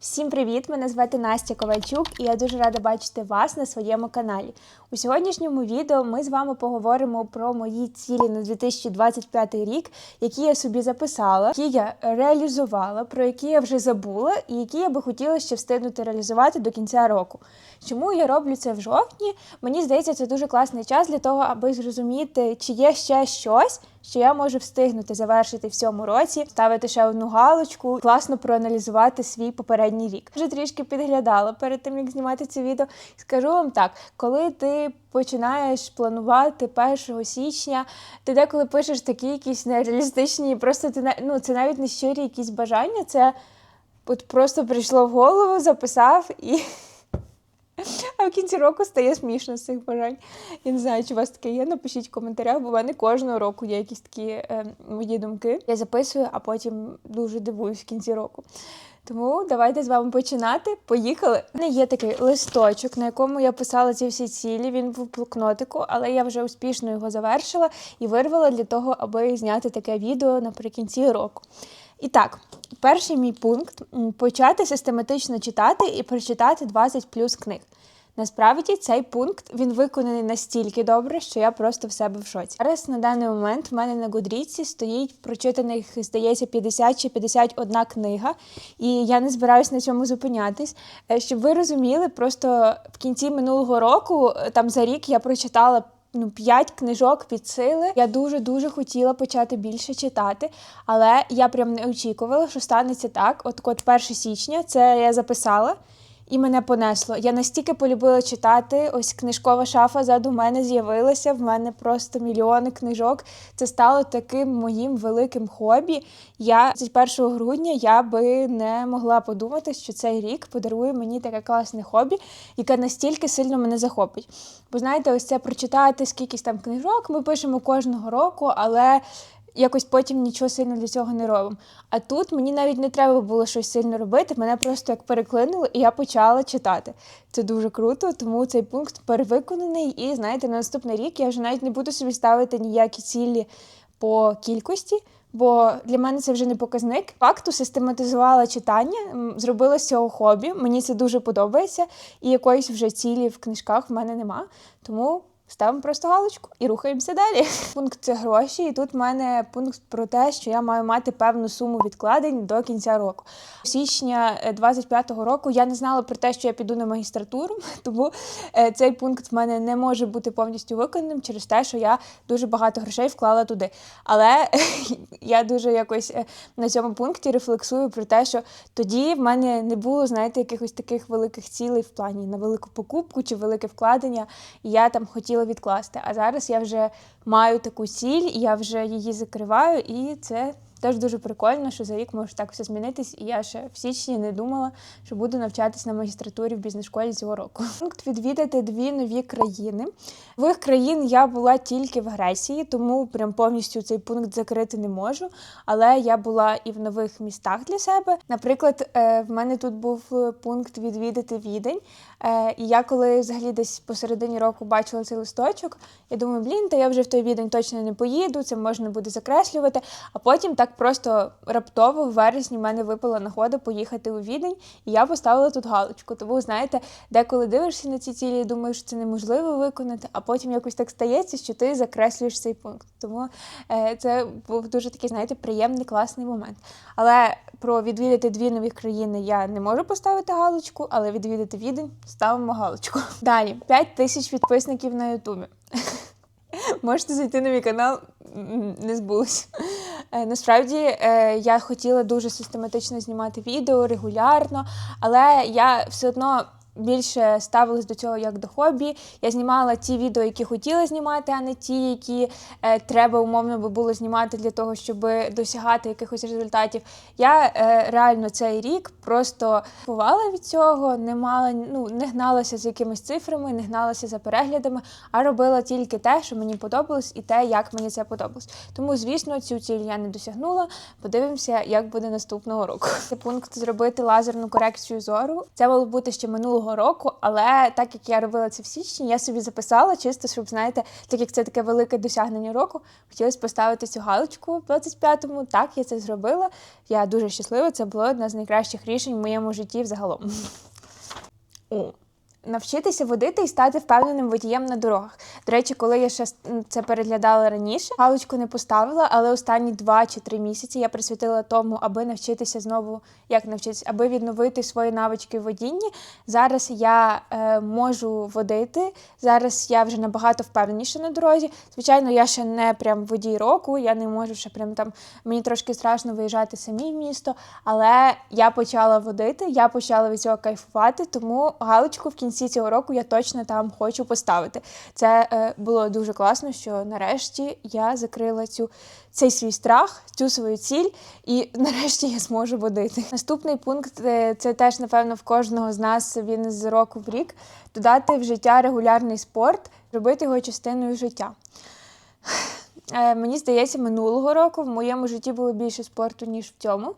Всім привіт! Мене звати Настя Ковальчук, і я дуже рада бачити вас на своєму каналі. У сьогоднішньому відео ми з вами поговоримо про мої цілі на 2025 рік, які я собі записала, які я реалізувала, про які я вже забула, і які я би хотіла ще встигнути реалізувати до кінця року. Чому я роблю це в жовтні? Мені здається, це дуже класний час для того, аби зрозуміти, чи є ще щось, що я можу встигнути завершити в цьому році, ставити ще одну галочку, класно проаналізувати свій попередній рік. Вже трішки підглядала перед тим, як знімати це відео. Скажу вам так, коли ти починаєш планувати 1 січня, ти деколи пишеш такі якісь нереалістичні, просто ти не- ну, це навіть не щирі якісь бажання, це от просто прийшло в голову, записав і. А в кінці року стає смішно з цих бажань. Я не знаю, чи у вас таке є. Напишіть в коментарях, бо в мене кожного року є якісь такі е, мої думки. Я записую, а потім дуже дивуюсь в кінці року. Тому давайте з вами починати. Поїхали. У мене є такий листочок, на якому я писала ці всі цілі. Він був блокнотику, але я вже успішно його завершила і вирвала для того, аби зняти таке відео наприкінці року. І так, перший мій пункт почати систематично читати і прочитати 20 плюс книг. Насправді цей пункт він виконаний настільки добре, що я просто в себе в шоці. Зараз на даний момент в мене на Гудріці стоїть прочитаних, здається, 50 чи 51 книга, і я не збираюсь на цьому зупинятись. Е, Щоб ви розуміли, просто в кінці минулого року, е, там за рік, я прочитала. Ну, п'ять книжок під сили. Я дуже дуже хотіла почати більше читати, але я прям не очікувала, що станеться так. От от 1 січня це я записала. І мене понесло. Я настільки полюбила читати. Ось книжкова шафа ззаду мене з'явилася. В мене просто мільйони книжок. Це стало таким моїм великим хобі. Я 1 грудня я би не могла подумати, що цей рік подарує мені таке класне хобі, яке настільки сильно мене захопить. Бо знаєте, ось це прочитати скількись там книжок. Ми пишемо кожного року, але якось потім нічого сильно для цього не робимо. А тут мені навіть не треба було щось сильно робити, мене просто як переклинило, і я почала читати. Це дуже круто, тому цей пункт перевиконаний. І знаєте, на наступний рік я вже навіть не буду собі ставити ніякі цілі по кількості. Бо для мене це вже не показник. Факту систематизувала читання, зробила з цього хобі. Мені це дуже подобається, і якоїсь вже цілі в книжках в мене нема. Тому ставимо просто галочку і рухаємося далі. Пункт це гроші, і тут в мене пункт про те, що я маю мати певну суму відкладень до кінця року. Січня е, 25-го року я не знала про те, що я піду на магістратуру, тому е, цей пункт в мене не може бути повністю виконаним через те, що я дуже багато грошей вклала туди. Але я дуже якось е, на цьому пункті рефлексую про те, що тоді в мене не було, знаєте, якихось таких великих цілей в плані на велику покупку чи велике вкладення, і я там хотіла відкласти. А зараз я вже маю таку ціль, я вже її закриваю, і це. Теж дуже прикольно, що за рік може так все змінитись, і я ще в січні не думала, що буду навчатись на магістратурі в бізнес-школі цього року. Пункт відвідати дві нові країни. Нових країн я була тільки в Греції, тому прям повністю цей пункт закрити не можу. Але я була і в нових містах для себе. Наприклад, е, в мене тут був пункт відвідати відень. Е, І я коли взагалі десь посередині року бачила цей листочок, я думаю, блін, та я вже в той відень точно не поїду, це можна буде закреслювати. А потім так просто раптово в вересні в мене випала нагода поїхати у відень, і я поставила тут галочку. Тому, знаєте, деколи дивишся на ці цілі і думаєш, що це неможливо виконати, а потім якось так стається, що ти закреслюєш цей пункт. Тому е, це був дуже такий, знаєте, приємний, класний момент. Але про відвідати дві нові країни я не можу поставити галочку, але відвідати відень ставимо галочку. Далі 5 тисяч підписників на Ютубі. Можете зайти на мій канал, не збулося. Е, Насправді е, я хотіла дуже систематично знімати відео регулярно, але я все одно. Більше ставилась до цього як до хобі. Я знімала ті відео, які хотіла знімати, а не ті, які е, треба умовно би було знімати для того, щоб досягати якихось результатів. Я е, реально цей рік просто купувала від цього, не мала, ну не гналася з якимись цифрами, не гналася за переглядами, а робила тільки те, що мені подобалось, і те, як мені це подобалось. Тому, звісно, цю ціль я не досягнула. Подивимося, як буде наступного року. Це пункт зробити лазерну корекцію зору. Це мало бути ще минулого минулого року, але так як я робила це в січні, я собі записала, чисто, щоб знаєте, так як це таке велике досягнення року, хотілося поставити цю галочку в 25-му. Так, я це зробила. Я дуже щаслива. Це було одне з найкращих рішень в моєму житті взагалом. Навчитися водити і стати впевненим водієм на дорогах. До речі, коли я ще це переглядала раніше, галочку не поставила, але останні два чи три місяці я присвятила тому, аби навчитися знову, як навчитися, аби відновити свої навички в водінні. Зараз я е, можу водити. Зараз я вже набагато впевненіша на дорозі. Звичайно, я ще не прям водій року, я не можу ще прям там. Мені трошки страшно виїжджати самі в місто, але я почала водити, я почала від цього кайфувати, тому галочку в кінці цього року я точно там хочу поставити. Це е, було дуже класно, що нарешті я закрила цю цей свій страх, цю свою ціль, і нарешті я зможу водити. Наступний пункт е, це теж, напевно, в кожного з нас він з року в рік додати в життя регулярний спорт, робити його частиною життя. Е, мені здається, минулого року в моєму житті було більше спорту, ніж в цьому.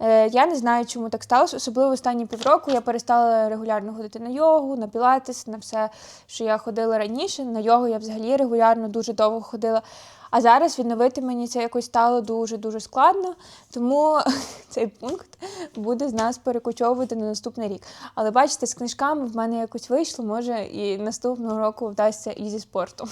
Е, я не знаю, чому так сталося. Особливо останні півроку я перестала регулярно ходити на йогу, на пілатес, на все, що я ходила раніше. На йогу я взагалі регулярно дуже довго ходила. А зараз відновити мені це якось стало дуже-дуже складно, тому цей пункт буде з нас перекочовувати на наступний рік. Але бачите, з книжками в мене якось вийшло, може, і наступного року вдасться і зі спортом.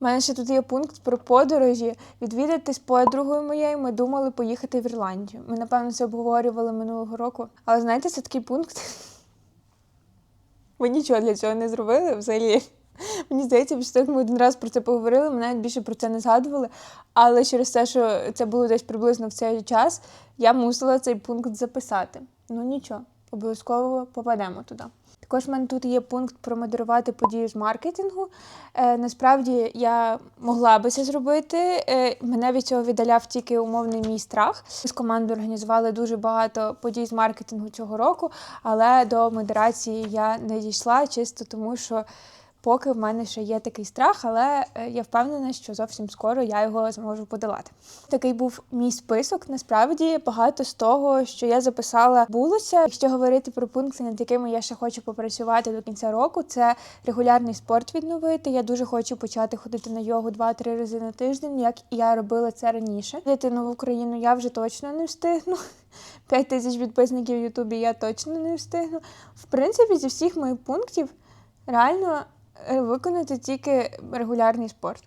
У мене ще тут є пункт про подорожі. Відвідати з подругою моєю. Ми думали поїхати в Ірландію. Ми, напевно, це обговорювали минулого року. Але знаєте, це такий пункт. Ми нічого для цього не зробили взагалі. Мені здається, того, як ми один раз про це поговорили, ми навіть більше про це не згадували. Але через те, що це було десь приблизно в цей час, я мусила цей пункт записати. Ну нічого, обов'язково попадемо туди. Також в мене тут є пункт про модерувати подію з маркетингу. Е, Насправді я могла би це зробити. Е, Мене від цього віддаляв тільки умовний мій страх. З командою організували дуже багато подій з маркетингу цього року, але до модерації я не дійшла чисто тому, що поки в мене ще є такий страх, але е, я впевнена, що зовсім скоро я його зможу подолати. Такий був мій список. Насправді багато з того, що я записала, булося. Якщо говорити про пункти, над якими я ще хочу попрацювати до кінця року, це регулярний спорт відновити. Я дуже хочу почати ходити на йогу 2-3 рази на тиждень, як я робила це раніше. Дити нову Україну я вже точно не встигну. 5 тисяч підписників в Ютубі я точно не встигну. В принципі, зі всіх моїх пунктів реально. Е, виконати тільки регулярний спорт.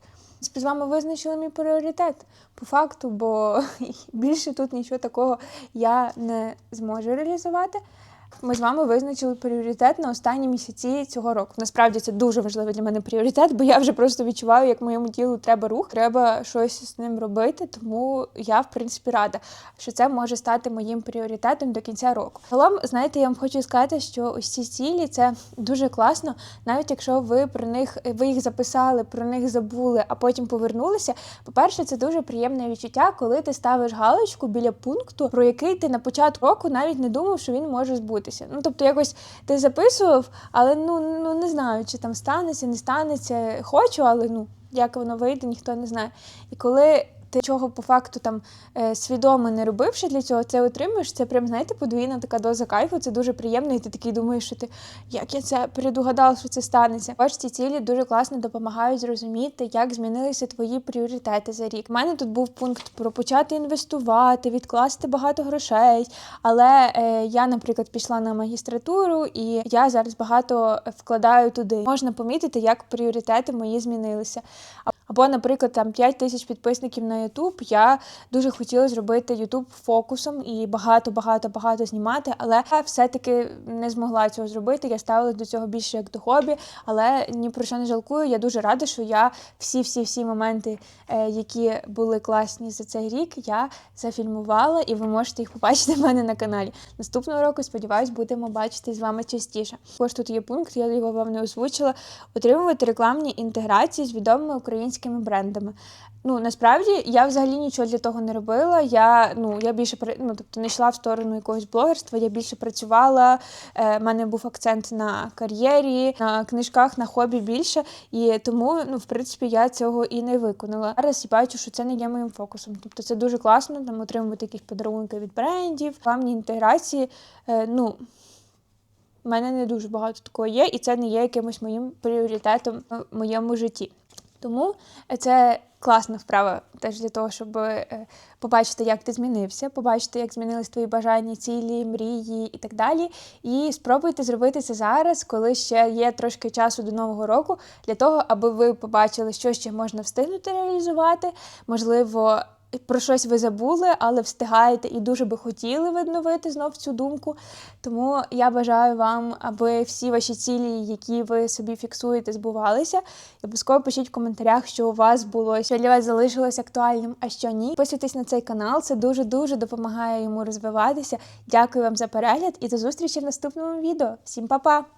З вами визначили мій пріоритет по факту, бо більше тут нічого такого я не зможу реалізувати. Ми з вами визначили пріоритет на останні місяці цього року. Насправді це дуже важливий для мене пріоритет, бо я вже просто відчуваю, як моєму тілу треба рух, треба щось з ним робити. Тому я, в принципі, рада, що це може стати моїм пріоритетом до кінця року. Загалом, знаєте, я вам хочу сказати, що ось ці цілі це дуже класно, навіть якщо ви про них ви їх записали, про них забули, а потім повернулися. По-перше, це дуже приємне відчуття, коли ти ставиш галочку біля пункту, про який ти на початку року навіть не думав, що він може збути відбутися. Ну, тобто, якось ти записував, але ну, ну не знаю, чи там станеться, не станеться. Хочу, але ну як воно вийде, ніхто не знає. І коли ти чого по факту там е, свідомо не робивши для цього, це отримуєш. Це прям, знаєте, подвійна така доза кайфу. Це дуже приємно, і ти такий думаєш, що ти як я це передугадав, що це станеться. Бачиш, ці цілі дуже класно допомагають зрозуміти, як змінилися твої пріоритети за рік. У мене тут був пункт про почати інвестувати, відкласти багато грошей. Але е, я, наприклад, пішла на магістратуру, і я зараз багато вкладаю туди. Можна помітити, як пріоритети мої змінилися. Або, наприклад, там 5 тисяч підписників на YouTube. Я дуже хотіла зробити YouTube фокусом і багато-багато-багато знімати, але все-таки не змогла цього зробити. Я ставила до цього більше як до хобі, але ні про що не жалкую. Я дуже рада, що я всі-всі-всі моменти, е, які були класні за цей рік, я зафільмувала, і ви можете їх побачити в мене на каналі. Наступного року, сподіваюсь, будемо бачити з вами частіше. Також тут є пункт, я його вам не озвучила: отримувати рекламні інтеграції з відомими українськими українськими брендами. Ну насправді я взагалі нічого для того не робила. Я ну я більше ну, тобто не йшла в сторону якогось блогерства. Я більше працювала. Е, мене був акцент на кар'єрі, на книжках, на хобі більше. І тому, ну в принципі, я цього і не виконала. Зараз я бачу, що це не є моїм фокусом. Тобто це дуже класно там отримувати якісь подарунки від брендів, рекламні інтеграції. Е, ну У мене не дуже багато такого є, і це не є якимось моїм пріоритетом в моєму житті. Тому це класна вправа теж для того, щоб е, побачити, як ти змінився, побачити, як змінились твої бажання, цілі, мрії і так далі. І спробуйте зробити це зараз, коли ще є трошки часу до нового року, для того, аби ви побачили, що ще можна встигнути реалізувати, можливо. Про щось ви забули, але встигаєте і дуже би хотіли відновити знов цю думку. Тому я бажаю вам, аби всі ваші цілі, які ви собі фіксуєте, збувалися. І обов'язково пишіть в коментарях, що у вас було, що для вас залишилось актуальним, а що ні. Підписуйтесь на цей канал, це дуже дуже допомагає йому розвиватися. Дякую вам за перегляд і до зустрічі в наступному відео. Всім па-па!